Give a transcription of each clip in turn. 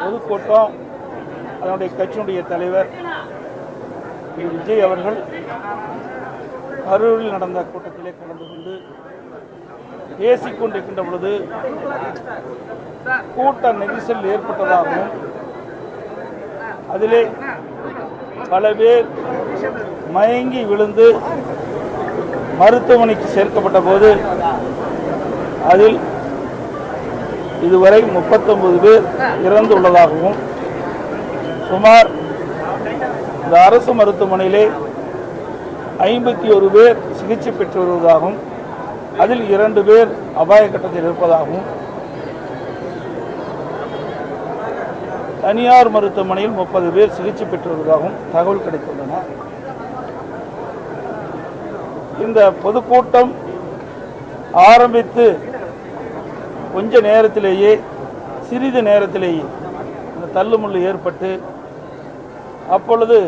பொதுக்கூட்டம் அதனுடைய கட்சியினுடைய தலைவர் திரு விஜய் அவர்கள் கரூரில் நடந்த கூட்டத்திலே கலந்து கொண்டு பேசிக்கொண்டிருக்கின்ற பொழுது கூட்ட நெரிசல் ஏற்பட்டதாகவும் அதிலே பல பேர் மயங்கி விழுந்து மருத்துவமனைக்கு சேர்க்கப்பட்ட போது அதில் இதுவரை முப்பத்தொன்பது பேர் இறந்துள்ளதாகவும் சுமார் இந்த அரசு மருத்துவமனையிலே ஐம்பத்தி ஒரு பேர் சிகிச்சை பெற்று வருவதாகவும் அதில் இரண்டு பேர் அபாய கட்டத்தில் இருப்பதாகவும் தனியார் மருத்துவமனையில் முப்பது பேர் சிகிச்சை பெற்று வருவதாகவும் தகவல் கிடைத்துள்ளன. இந்த பொதுக்கூட்டம் ஆரம்பித்து கொஞ்ச நேரத்திலேயே சிறிது நேரத்திலேயே இந்த தள்ளுமுள்ளு ஏற்பட்டு அப்பொழுது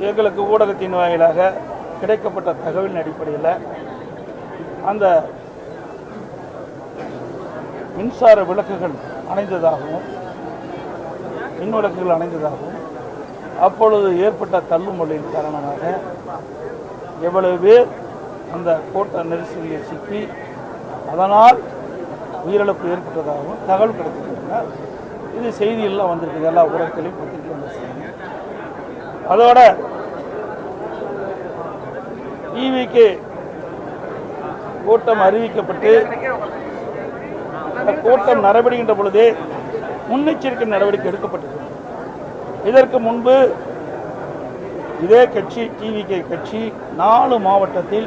எங்களுக்கு ஊடகத்தின் வாயிலாக கிடைக்கப்பட்ட தகவலின் அடிப்படையில் அந்த மின்சார விளக்குகள் அணைந்ததாகவும் மின் விளக்குகள் அணைந்ததாகவும் அப்பொழுது ஏற்பட்ட தள்ளுமொழியின் காரணமாக எவ்வளவு பேர் அந்த கோட்ட நெரிசலில் சிக்கி அதனால் உயிரிழப்பு ஏற்பட்டதாகவும் தகவல் கிடைத்திருக்கின்றன. இது செய்தியெல்லாம் வந்திருக்குது. எல்லா ஊடகத்திலையும் பத்திரிகை செய்தி அதோட டிவிக்கு கூட்டம் அறிவிக்கப்பட்டு அந்த கூட்டம் நடைபெறுகின்ற பொழுதே முன்னெச்சரிக்கை நடவடிக்கை எடுக்கப்பட்டது. இதற்கு முன்பு இதே கட்சி டிவிகே கட்சி நாலு மாவட்டத்தில்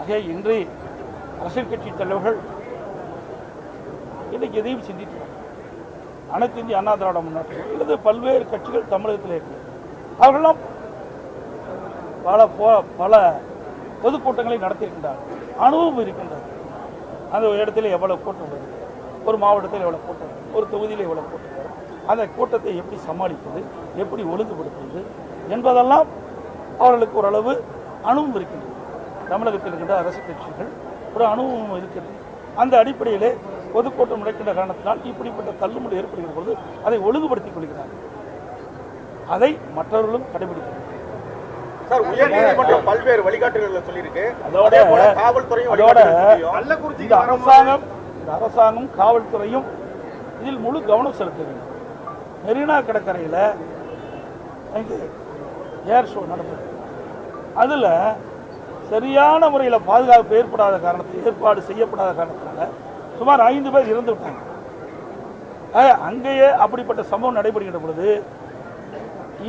ஆக இன்று அரசியல் கட்சி தலைவர்கள் இன்றைக்கு எதையும் சிந்திக்கிறார் அனைத்து இந்திய அண்ணா திராவிட முன்னேற்றம் அல்லது பல்வேறு கட்சிகள் தமிழகத்தில் இருக்கு. அவர்களெல்லாம் பல போ- பல பொதுக்கூட்டங்களை நடத்தியிருக்கின்றார்கள். அனுபவம் இருக்கின்றது. அந்த ஒரு இடத்துல எவ்வளவு கூட்டம் வருது? ஒரு மாவட்டத்தில் எவ்வளவு கூட்டம் ஒரு தொகுதியில் எவ்வளவு கூட்டம் வரும் அந்த கூட்டத்தை எப்படி சமாளிப்பது? எப்படி ஒழுங்குபடுத்துவது? என்பதெல்லாம் அவர்களுக்கு ஓரளவு அனுபவம் இருக்கின்றது. தமிழகத்தில் இருக்கின்ற அரசு கட்சிகள் ஒரு அனுபவம் இருக்கிறது. அந்த அடிப்படையிலே பொதுக்கூட்டம் நடக்கின்ற காரணத்தினால் இப்படிப்பட்ட தள்ளுமுடி ஏற்படுகிற பொழுது அதை ஒழுங்குபடுத்திக் கொள்கிறார்கள் அதை மற்றவர்களும் கடைபிடிக்கிறார்கள். சார் உயர்நீதிமன்றம் பல்வேறு வழிகாட்டுதல்களை சொல்லியிருக்கு. அதோட காவல்துறையும் அதோட இந்த அரசாங்கம் இந்த அரசாங்கம் காவல்துறையும் இதில் முழு கவனம் செலுத்த வேண்டும். மெரினா கடற்கரையில் ஏர் ஷோ நடந்தது. அதில் சரியான முறையில் பாதுகாப்பு ஏற்படாத காரணத்தை ஏற்பாடு செய்யப்படாத காரணத்தினால சுமார் ஐந்து பேர் இறந்து விட்டாங்க. அங்கேயே அப்படிப்பட்ட சம்பவம் நடைபெறுகின்ற பொழுது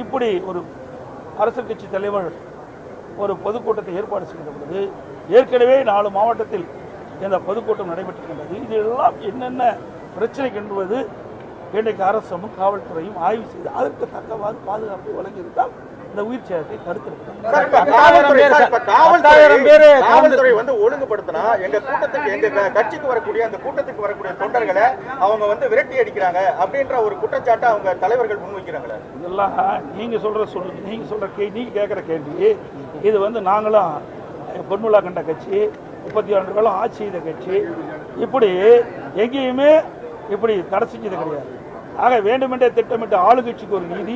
இப்படி ஒரு அரசியல் கட்சி தலைவர் ஒரு பொதுக்கூட்டத்தை ஏற்பாடு செய்கின்ற பொழுது ஏற்கனவே நாலு மாவட்டத்தில் இந்த பொதுக்கூட்டம் நடைபெற்றிருக்கின்றது. இதெல்லாம் என்னென்ன பிரச்சனை என்பது இன்றைக்கு அரசும் காவல்துறையும் ஆய்வு செய்து அதற்கு தக்கவாறு பாதுகாப்பை வழங்கியிருந்தால் இந்த உயிர் சேதத்தை பத்தாயிரம் காவல்துறை வந்து ஒழுங்குபடுத்தினா எங்க கூட்டத்துக்கு எங்க கட்சிக்கு வரக்கூடிய அந்த கூட்டத்துக்கு வரக்கூடிய தொண்டர்களை அவங்க வந்து விரட்டி அடிக்கிறாங்க அப்படின்ற ஒரு குற்றச்சாட்டை அவங்க தலைவர்கள் முன்வைக்கிறாங்களே. இதெல்லாம் நீங்க சொல்ற சொல்லு நீங்க சொல்ற கே நீங்க கேட்குற கேள்வி இது வந்து நாங்களும் பொன்முலா கண்ட கட்சி முப்பத்தி ஆண்டு காலம் ஆட்சி செய்த கட்சி. இப்படி எங்கேயுமே இப்படி தடை செஞ்சது கிடையாது. ஆக வேண்டுமென்றே திட்டமிட்ட ஆளுங்கட்சிக்கு ஒரு நீதி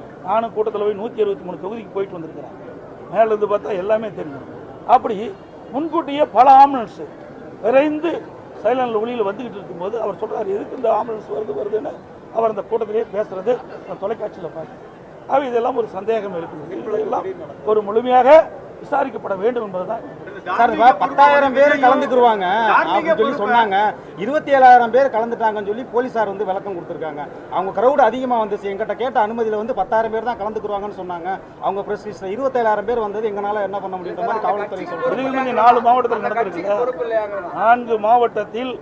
நானும் கூட்டத்தில் போய் நூற்றி அறுபத்தி மூணு தொகுதிக்கு போயிட்டு வந்திருக்கிறேன். மேலேருந்து பார்த்தா எல்லாமே தெரியும். அப்படி முன்கூட்டியே பல ஆம்புலன்ஸு விரைந்து சைலண்டில் ஒளியில் வந்துக்கிட்டு இருக்கும்போது அவர் சொல்கிறார் எதுக்கு இந்த ஆம்புலன்ஸ் வருது வருதுன்னு? அவர் அந்த கூட்டத்திலேயே பேசுகிறது நான் தொலைக்காட்சியில் பார்த்தேன். ஆக இதெல்லாம் ஒரு சந்தேகம் இருக்குது எல்லாம் ஒரு முழுமையாக விசாரிக்கப்பட வேண்டும் என்பதுதான் சார் பத்தாயிரம் பேர் கலந்துக்குருவாங்க. அப்படின்னு சொல்லி சொன்னாங்க. இருபத்தி ஏழாயிரம் பேர் கலந்துட்டாங்கன்னு சொல்லி போலீசார் வந்து விளக்கம் கொடுத்துருக்காங்க. அவங்க கிரௌட் அதிகமா வந்துச்சு. எங்கிட்ட கேட்ட அனுமதியில வந்து பத்தாயிரம் பேர் தான் கலந்துக்குருவாங்கன்னு சொன்னாங்க. அவங்க பிரஸ் லிஸ்ட்ல இருபத்தேழாயிரம் பேர் வந்தது எங்களால என்ன பண்ண முடியுன்ற மாதிரி காவல்துறை முந்தி நாலு மாவட்டத்தில் நடந்திருக்கு நான்கு மாவட்டத்தில்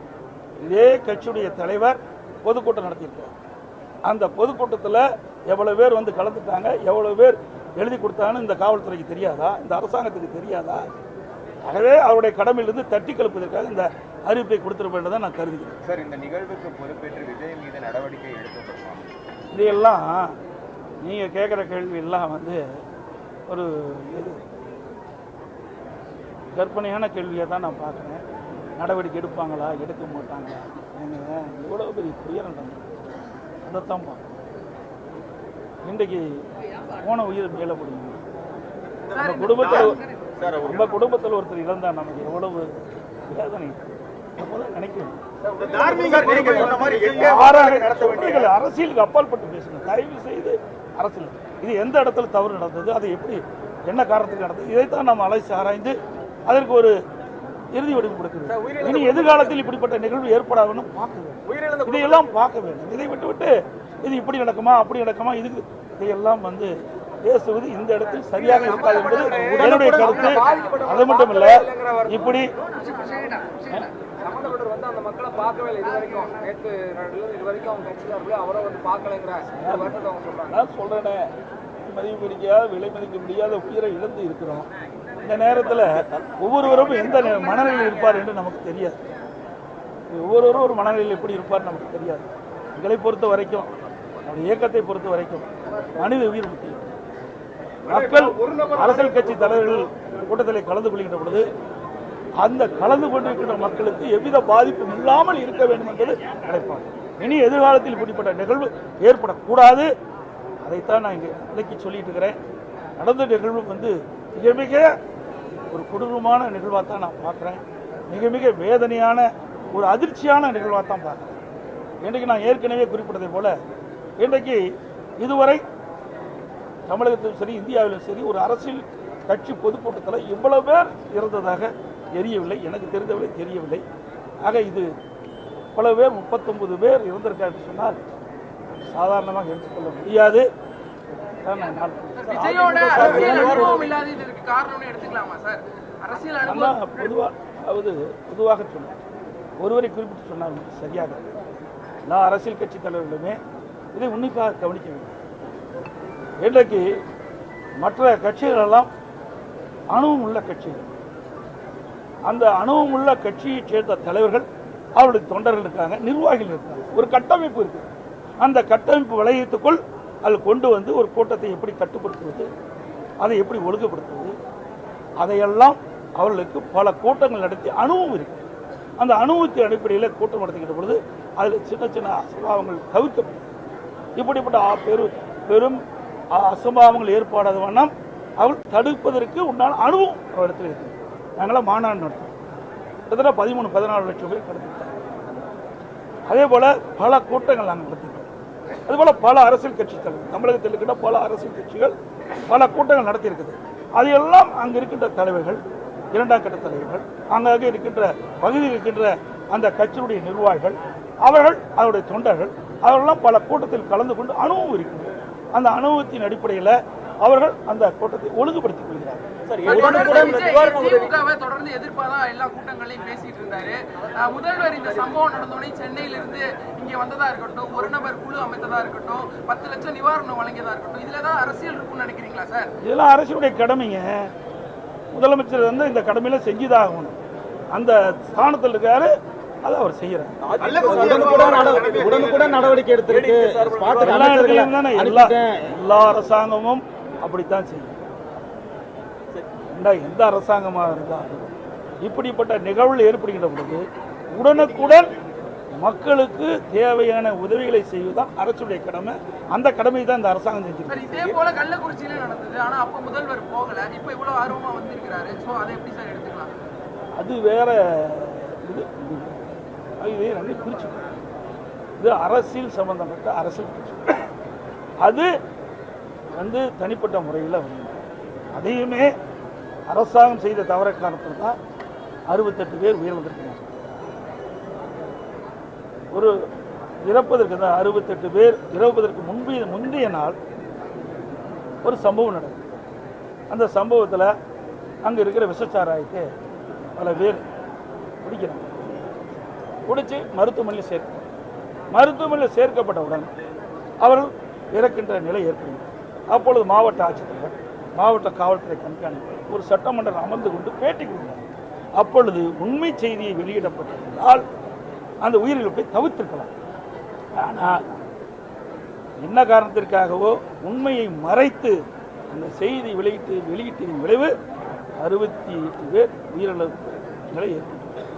இதே கட்சியுடைய தலைவர் பொதுக்கூட்டம் நடத்தியிருக்கார். அந்த பொதுக்கூட்டத்தில் எவ்வளவு பேர் வந்து கலந்துட்டாங்க எவ்வளவு பேர் எழுதி கொடுத்தாங்கன்னு இந்த காவல்துறைக்கு தெரியாதா? இந்த அரசாங்கத்துக்கு தெரியாதா? ஆகவே அவருடைய கடமையிலிருந்து தட்டி கலப்பதற்காக இந்த அறிவிப்பை கொடுத்திருப்பேன் தான் நான் கருதுகிறேன். சார் இந்த நிகழ்வுக்கு பொறுப்பேற்று விஜய் மீது நடவடிக்கை எடுக்கப்படுமா இதையெல்லாம் நீங்கள் கேட்குற கேள்வி எல்லாம் வந்து ஒரு இது கற்பனையான கேள்வியை தான் நான் பார்க்குறேன். நடவடிக்கை எடுப்பாங்களா எடுக்க மாட்டாங்களா? ஏங்க எவ்வளோ பெரிய துயரம் நடந்தது அதைத்தான் பார்க்கணும் இன்றைக்கு போன உயிர் மேலே முடியும் நம்ம குடும்பத்தில் நம்ம குடும்பத்தில் ஒருத்தர் இழந்தா நமக்கு எவ்வளவு சார், அரசியலுக்கு அப்பாற்பட்டு பேசணும் தயவு செய்து அரசியல். இது எந்த இடத்துல தவறு நடந்தது அது எப்படி என்ன காரணத்துக்கு நடந்தது இதைத்தான் நாம் அலைசி ஆராய்ந்து அதற்கு ஒரு இறுதி வடிவு கொடுக்குது இனி எதிர்காலத்தில் இப்படிப்பட்ட நிகழ்வு ஏற்படாதுன்னு பார்க்க வேண்டும். இதையெல்லாம் பார்க்க வேண்டும். இதை விட்டு விட்டு இது இப்படி நடக்குமா அப்படி நடக்குமா இதுக்கு இதையெல்லாம் வந்து பேசுவது இந்த இடத்தில் சரியாக இருக்காது என்பது என்னுடைய கருத்து. அது மட்டும் இல்ல இப்படி சொல்றேனே. மதிப்பு முடியாத விலை மதிக்க முடியாத உயிரை இழந்து இருக்கிறோம். இந்த நேரத்தில் ஒவ்வொருவரும் எந்த மனநிலையில் இருப்பார் என்று நமக்கு தெரியாது. ஒவ்வொருவரும் ஒரு மனநிலையில் எப்படி இருப்பார் நமக்கு தெரியாது. எங்களை பொறுத்த வரைக்கும் நம்முடைய இயக்கத்தை பொறுத்த வரைக்கும் மனித உயிர் முக்கியம். மக்கள் அரசியல் கட்சி தலைவர்கள் கூட்டத்தில் கலந்து கொள்கின்ற பொழுது அந்த கலந்து கொண்டிருக்கின்ற மக்களுக்கு எவ்வித பாதிப்பும் இல்லாமல் இருக்க வேண்டும் என்பது நினைப்பாங்க இனி எதிர்காலத்தில் இப்படிப்பட்ட நிகழ்வு ஏற்படக்கூடாது. அதைத்தான் நான் இங்கே விளக்கி சொல்லிட்டு இருக்கிறேன். நடந்த நிகழ்வு வந்து மிக மிக ஒரு கொடூரமான நிகழ்வாக தான் நான் பார்க்குறேன். மிக மிக வேதனையான ஒரு அதிர்ச்சியான நிகழ்வாக தான் பார்க்குறேன். இன்றைக்கு நான் ஏற்கனவே குறிப்பிட்டதை போல இன்றைக்கு இதுவரை தமிழகத்திலும் சரி இந்தியாவிலும் சரி ஒரு அரசியல் கட்சி பொதுக்கூட்டத்தில் இவ்வளவு பேர் இறந்ததாக தெரியவில்லை. எனக்கு தெரிந்தவரை தெரியவில்லை. ஆக இது இவ்வளவு பேர் முப்பத்தொன்பது பேர் இறந்திருக்காரு என்று சொன்னால் சாதாரணமாக எடுத்துக்கொள்ள முடியாது. பொதுவாக அதாவது பொதுவாக சொன்னேன் ஒருவரை குறிப்பிட்டு சொன்னால் சரியாக. எல்லா அரசியல் கட்சி தலைவர்களுமே இதை உன்னிப்பாக கவனிக்க வேண்டும். இன்றைக்கு மற்ற கட்சிகள் எல்லாம் அணுவும் உள்ள கட்சிகள் அந்த அணுவும் உள்ள கட்சியைச் சேர்ந்த தலைவர்கள் அவருடைய தொண்டர்கள் இருக்காங்க நிர்வாகிகள் இருக்காங்க. ஒரு கட்டமைப்பு இருக்கு. அந்த கட்டமைப்பு வளையத்துக்குள் அதில் கொண்டு வந்து ஒரு கூட்டத்தை எப்படி கட்டுப்படுத்துவது அதை எப்படி ஒழுங்குபடுத்துவது அதையெல்லாம் அவர்களுக்கு பல கூட்டங்கள் நடத்தி அனுபவம் இருக்கு. அந்த அனுபவத்தின் அடிப்படையில் கூட்டம் நடத்திக்கிட்ட பொழுது அதில் சின்ன சின்ன அசம்பாவங்கள் தவிர்க்கப்படும். இப்படிப்பட்ட பெரும் பெரு பெரும் அசம்பாவங்கள் ஏற்படாத வண்ணம் அவர் தடுப்பதற்கு உண்டான அனுபவம் அவரிடத்தில் இருக்கு நாங்களாம் மாநாடு நடத்தோம் கிட்டத்தட்ட பதிமூணு பதினாலு லட்சம் பேர் கடத்திட்டாங்க அதே போல பல கூட்டங்கள் நாங்கள் நடத்திட்டோம். அதுபோல் பல அரசியல் கட்சி தலைவர் தமிழகத்தில் இருக்கின்ற பல அரசியல் கட்சிகள் பல கூட்டங்கள் நடத்தியிருக்குது. அதையெல்லாம் அங்கு இருக்கின்ற தலைவர்கள் இரண்டாம் கட்ட தலைவர்கள் அங்கங்கே இருக்கின்ற பகுதியில் இருக்கின்ற அந்த கட்சியினுடைய நிர்வாகிகள் அவர்கள் அவருடைய தொண்டர்கள் அவர்களெல்லாம் பல கூட்டத்தில் கலந்து கொண்டு அனுபவம் இருக்கிறது அந்த அனுபவத்தின் அடிப்படையில் அவர்கள் அந்த கூட்டத்தை ஒழுங்குபடுத்திக் கொள்கிறார்கள். தொடர்ந்து எதிர்ப்பாதான் எல்லா கூட்டங்களையும் பேசிட்டு இருந்தாரு. முதல்வர் இந்த சம்பவம் நடந்தோடனே சென்னையில இருந்து இங்க வந்ததா இருக்கட்டும் ஒரு நபர் குழு அமைத்ததா இருக்கட்டும் பத்து லட்சம் நிவாரணம் வழங்கியதா இருக்கட்டும் இதுல ஏதாவது அரசியல் இருக்கும்னு நினைக்கிறீங்களா சார்? இதெல்லாம் அரசுடைய கடமைங்க. முதலமைச்சர் வந்து இந்த கடமையில செஞ்சுதான் ஆகணும். அந்த ஸ்தானத்தில் இருக்காரு அதை அவர் செய்யறாரு. உடனுக்குடன் நட- உடனுக்குடன் நடவடிக்கை எடுத்திருக்கு எல்லா எல்லா அரசாங்கமும் அப்படித்தான் செய்யும். எந்த அரசாங்கமாக இருந்தாலும் இப்படிப்பட்ட நிகழ்வுகள் ஏற்படுகின்ற பொழுது உடனுக்குடன் மக்களுக்கு தேவையான உதவிகளை செய்வதுதான் அரசுடைய கடமை. அந்த கடமை தான் இந்த அரசாங்கம் செஞ்சிருக்கு. சார் இதே போல கள்ளக்குறிச்சியில நடந்தது. ஆனா அப்ப முதல்வர் போகல. இப்ப இவ்வளவு ஆர்வமா வந்திருக்கிறாரு. சோ அதை எப்படி சார் எடுத்துக்கலாம்? அது வேற இது. இது. ரெண்டு பிரிச்சுக்கணும் இது அரசியல் சம்பந்தப்பட்ட அரசியல் பிரச்சனை அது வந்து தனிப்பட்ட முறையில் வந்து. அதையுமே அரசாங்கம் செய்த தவற காரணத்தில் தான் அறுபத்தெட்டு பேர் உயிரிழந்திருக்கிறாங்க ஒரு இறப்பதற்கு தான் அறுபத்தெட்டு பேர் இறப்பதற்கு முன்பு முந்தைய நாள் ஒரு சம்பவம் நடக்கும் அந்த சம்பவத்தில் அங்கே இருக்கிற விஷச்சாராயத்தை பல பேர் பிடிக்கிறாங்க குடித்து மருத்துவமனையில் சேர்க்க மருத்துவமனையில் சேர்க்கப்பட்டவுடன் அவர்கள் இறக்கின்ற நிலை ஏற்படும். அப்பொழுது மாவட்ட ஆட்சித்தலைவர் மாவட்ட காவல்துறை கண்காணிப்பு ஒரு சட்டமன்றம் அமர்ந்து கொண்டு பேட்டி கொடுத்தார். அப்பொழுது உண்மை செய்தியை வெளியிடப்பட்டிருந்தால் அந்த உயிரிழப்பை தவிர்த்திருக்கலாம் ஆனால் என்ன காரணத்திற்காகவோ உண்மையை மறைத்து அந்த செய்தி வெளியிட்டு வெளியிட்டதின் விளைவு அறுபத்தி எட்டு பேர் உயிரிழப்பு நிலை ஏற்பட்டது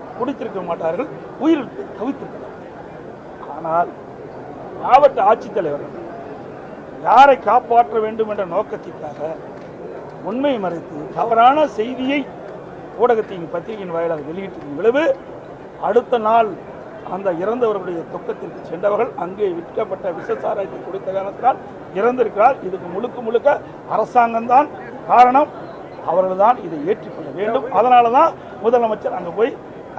குடித்திருக்க மாட்டார்கள் உயிரிழப்பை தவித்திருக்கிறார்கள். ஆனால் மாவட்ட ஆட்சித்தலைவர் யாரை காப்பாற்ற வேண்டும் என்ற நோக்கத்திற்காக உண்மை மறைத்து தவறான செய்தியை ஊடகத்தின் பத்திரிகையின் வாயிலாக வெளியிட்டிருக்கும் விளைவு அடுத்த நாள் அந்த இறந்தவர்களுடைய துக்கத்திற்கு சென்றவர்கள் அங்கே விற்கப்பட்ட விஷசாராயத்தை கொடுத்த காரணத்தினால் இறந்திருக்கிறார். இதுக்கு முழுக்க முழுக்க அரசாங்கம்தான் காரணம். அவர்கள் தான் இதை ஏற்றுக்கொள்ள வேண்டும். அதனால தான் முதலமைச்சர் அங்கே போய்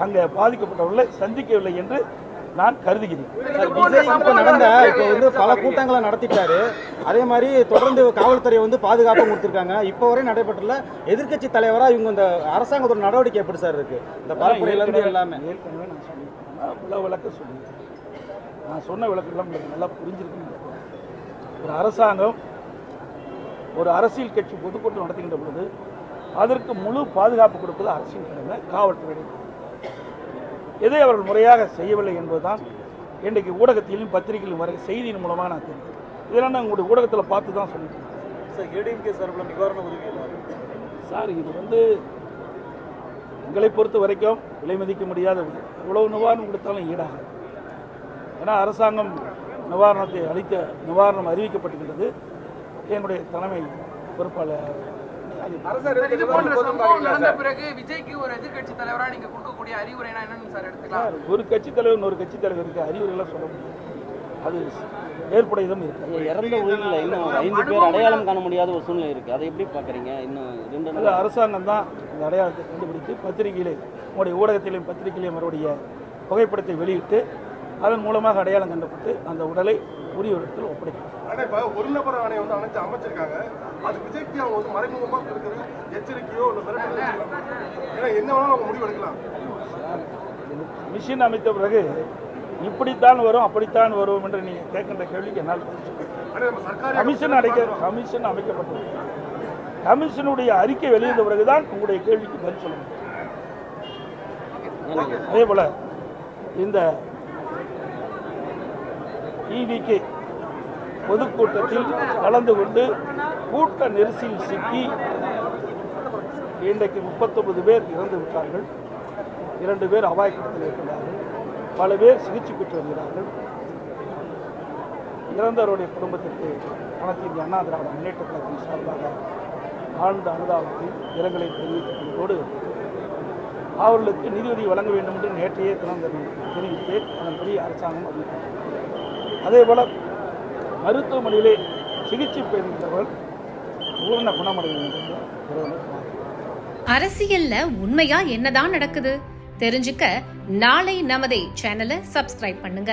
அங்கே பாதிக்கப்பட்டவர்களை சந்திக்கவில்லை என்று நான் கருதுகிறேன். நடந்த இப்ப வந்து பல கூட்டங்களை நடத்திட்டாரு. அதே மாதிரி தொடர்ந்து காவல்துறை வந்து பாதுகாப்பு கொடுத்துருக்காங்க. இப்போ வரை நடைபெற்றல எதிர்க்கட்சி தலைவரா இவங்க இந்த அரசாங்கத்தோட நடவடிக்கை எப்படி சார் இருக்கு? இந்த பரப்புரையில இருந்து எல்லாமே. விளக்கம் சொல்லியிருக்கேன். நான் சொன்ன விளக்கெல்லாம் உங்களுக்கு நல்லா புரிஞ்சிருக்குன்னு ஒரு அரசாங்கம் ஒரு அரசியல் கட்சி பொதுக்கூட்டம் நடத்துகின்ற பொழுது அதற்கு முழு பாதுகாப்பு கொடுப்பது அரசியல் கடமை காவல்துறை எதை அவர்கள் முறையாக செய்யவில்லை என்பதுதான் இன்றைக்கு ஊடகத்திலும் பத்திரிகையிலும் வர செய்தியின் மூலமாக நான் தெரிஞ்சேன் இதெல்லாம் நான் உங்களுடைய ஊடகத்தில் பார்த்து தான் சொல்லியிருக்கேன் சார் ஏடிஎம்கே சார்பில் நிவாரண உதவி சார் இது வந்து எங்களை பொறுத்த வரைக்கும் விலை மதிக்க முடியாத. எவ்வளவு நிவாரணம் கொடுத்தாலும் ஈடாகும் ஏன்னா அரசாங்கம் நிவாரணத்தை அளித்த நிவாரணம் அறிவிக்கப்பட்டிருக்கிறது. என்னுடைய தலைமை பொறுப்பாளர் இது போன்ற சம்பவம் நடந்த பிறகு விஜய்க்கு ஒரு எதிர்க்கட்சி தலைவரா நீங்க கொடுக்கக்கூடிய அறிவுரைனா என்னன்னு சார் எடுத்துக்கலாம். ஒரு கட்சி தலைவர் ஒரு கட்சி தலைவருக்கு அறிவுரைலாம் சொல்ல முடியாது. அது ஏற்புடையதும் இருக்கு. இறந்த உயிரில் இன்னும் ஐந்து பேர் அடையாளம் காண முடியாத ஒரு சூழ்நிலை இருக்கு. அதை எப்படி பாக்குறீங்க இன்னும் ரெண்டு நாள். அரசாங்கம் தான் இந்த அடையாளத்தை கண்டுபிடித்து பத்திரிகையிலே உங்களுடைய ஊடகத்திலையும் பத்திரிகையிலையும் அவருடைய புகைப்படத்தை வெளியிட்டு அதன் மூலமாக அடையாளம் கண்டப்பட்டு அந்த உடலை உரிய இடத்தில் ஒப்படைக்கும். ஆனா இப்ப ஒரு நபர் ஆணையை வந்து அமைச்சு அமைச்சிருக்காங்க. அது விஜய்க்கு அவங்க வந்து மறைமுகமா இருக்கிற எச்சரிக்கையோ இல்ல மிரட்டலோ ஏன்னா என்ன வேணாலும் அவங்க முடிவு எடுக்கலாம். மிஷின் அமைத்த பிறகு இப்படித்தான் வரும் அப்படித்தான் வரும் என்று நீங்கள் கேட்கின்ற கேள்விக்கு என்னால் கமிஷன் அடைக்க கமிஷன் அமைக்கப்பட்டது. கமிஷனுடைய அறிக்கை வெளியிட்ட பிறகுதான் உங்களுடைய கேள்விக்கு பதில் சொல்ல முடியும். அதே போல இந்த இவிகே பொதுக்கூட்டத்தில் கலந்து கொண்டு கூட்ட நெரிசலில் சிக்கி இன்றைக்கு முப்பத்தொன்பது பேர் இறந்து விட்டார்கள். இரண்டு பேர் அபாயக்கட்டத்தில் இருக்கிறார்கள். பல பேர் சிகிச்சை பெற்று வருகிறார்கள். இறந்தவருடைய குடும்பத்திற்கு பணத்தின் அண்ணா திராவிட முன்னேற்ற கழகத்தின் சார்பாக ஆழ்ந்த அனுதாபத்தை இரங்கலை தெரிவித்துக் கொண்டோடு அவர்களுக்கு நிதியுதவி வழங்க வேண்டும் என்று நேற்றையே தினம் தெரிவித்தேன் அதன்படி அரசாங்கம் அதே போல் மருத்துவமனையிலே சிகிச்சை பெறுகின்றவர்கள் பூர்ண குணமடைய அரசியல்ல உண்மையா என்னதான் நடக்குது? தெரிஞ்சுக்க நாளை நமதே சேனலை சப்ஸ்கிரைப் பண்ணுங்க.